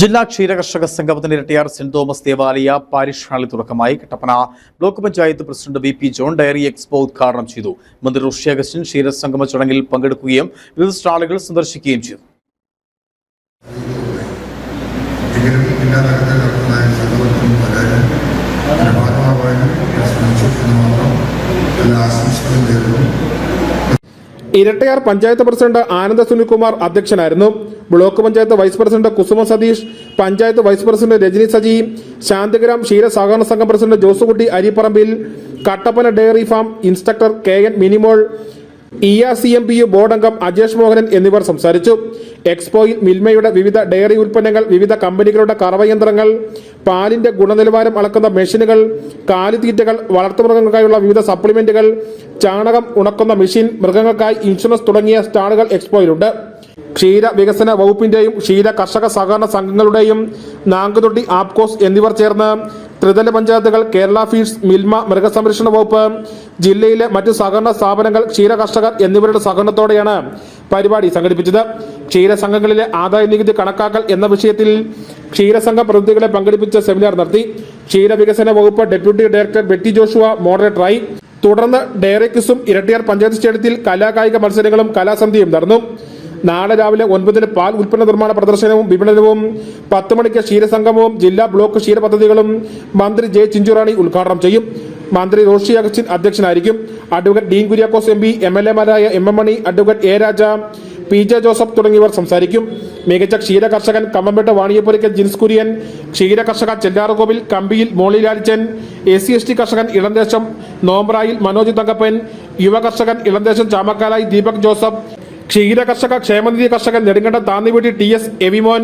ജില്ലാ ക്ഷീരകർഷക സംഗമത്തിന്റെ ഇരട്ടിയാർ സെന്റ് തോമസ് ദേവാലയ പാരിഷ് ഹാളിൽ തുടക്കമായി. Kattappana block panchayat president V P John dairy expo ഉദ്ഘാടനം ചെയ്തു. മന്ത്രി ഋഷി അഗസ്റ്റിൻ ക്ഷീരസംഗമ ചടങ്ങിൽ പങ്കെടുക്കുകയും വിവിധ സ്റ്റാളുകൾ സന്ദർശിക്കുകയും ചെയ്തു. ഇരട്ടയാർ പഞ്ചായത്ത് പ്രസിഡന്റ് ആനന്ദ സുനിൽകുമാർ അധ്യക്ഷനായിരുന്നു. Block panchayat vice president Kusuma Satheesh panchayat vice president Rajani Saji Santhigram ക്ഷീര സഹകരണ സംഘം president Josekutty Aripparambil Kattappana dairy farm instructor K N Minimol E R C M P U board അംഗം അജേഷ് മോഹനൻ എന്നിവർ സംസാരിച്ചു. എക്സ്പോയിൽ മിൽമയുടെ വിവിധ ഡയറി ഉൽപ്പന്നങ്ങൾ വിവിധ കമ്പനികളുടെ കറവയന്ത്രങ്ങൾ പാലിന്റെ ഗുണനിലവാരം അളക്കുന്ന മെഷീനുകൾ കാലിത്തീറ്റകൾ വളർത്തുമൃഗങ്ങൾക്കായുള്ള വിവിധ സപ്ലിമെന്റുകൾ ചാണകം ഉണക്കുന്ന മെഷീൻ മൃഗങ്ങൾക്കായി ഇൻഷുറൻസ് തുടങ്ങിയ സ്റ്റാളുകൾ എക്സ്പോയിലുണ്ട്. ക്ഷീര വികസന വകുപ്പിന്റെയും ക്ഷീര കർഷക സഹകരണ സംഘങ്ങളുടെയും നാങ്കുതൊട്ടി ആപ്കോസ് എന്നിവർ ചേർന്ന് ത്രിതല പഞ്ചായത്തുകൾ കേരള ഫീഡ്സ് മിൽമ മൃഗസംരക്ഷണ വകുപ്പ് ജില്ലയിലെ മറ്റു സഹകരണ സ്ഥാപനങ്ങൾ ക്ഷീര കർഷകർ എന്നിവരുടെ സഹകരണത്തോടെയാണ് പരിപാടി സംഘടിപ്പിച്ചത്. ക്ഷീര സംഘങ്ങളിലെ ആദായ നികുതി കണക്കാക്കൽ എന്ന വിഷയത്തിൽ ക്ഷീരസംഘ പ്രതിനിധികളെ പങ്കെടുപ്പിച്ച സെമിനാർ നടത്തി. ക്ഷീര വികസന വകുപ്പ് ഡെപ്യൂട്ടി ഡയറക്ടർ ബെറ്റി ജോഷുവ മോഡറേറ്ററായി. തുടർന്ന് ഡയറി ഇരട്ടിയാർ പഞ്ചായത്ത് സ്റ്റേഡിയത്തിൽ കലാകായിക മത്സരങ്ങളും കലാസന്ധിയും നടന്നു. നാളെ രാവിലെ ഒൻപതിന് പാൽ ഉൽപ്പന്ന നിർമ്മാണ പ്രദർശനവും വിപണനവും പത്ത് മണിക്ക് ക്ഷീരസംഗമവും ജില്ലാ ബ്ലോക്ക് ക്ഷീര പദ്ധതികളും മന്ത്രി ജെ ചിഞ്ചുറാണി ഉദ്ഘാടനം ചെയ്യും. മന്ത്രി റോഷി അഗസ്റ്റിൻ അധ്യക്ഷനായിരിക്കും. Advocate Dean Kuriakose M P M L എമാരായ M M Mani advocate A Raja P J Joseph തുടങ്ങിയവർ സംസാരിക്കും. മികച്ച ക്ഷീര കർഷകൻ കമ്മമ്പേട്ട വാണിയപ്പുരയ്ക്കൽ ജിൻസ് കുര്യൻ ക്ഷീര കർഷക Chellarkovil Kambiyil Molly Lalichan S C S T കർഷകൻ ഇളന്തേശം നോമ്പ്രായിൽ മനോജ് തങ്കപ്പൻ യുവ കർഷകൻ ഇളന്തേശം ചാമക്കാലായി ദീപക് ജോസഫ് ക്ഷീര കർഷക ക്ഷേമനിധി കർഷകൻ നെടുങ്കണ്ടം താന്നിവീട്ടി ടി എസ് എവിമോൻ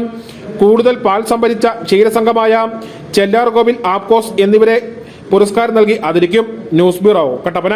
കൂടുതൽ പാൽ സംഭരിച്ച ക്ഷീരസംഘമായ ചെല്ലാറുകോവിൽ ആപ്കോസ് എന്നിവരെ പുരസ്കാരം നൽകി ആദരിക്കും ന്യൂസ് ബ്യൂറോ കട്ടപ്പന.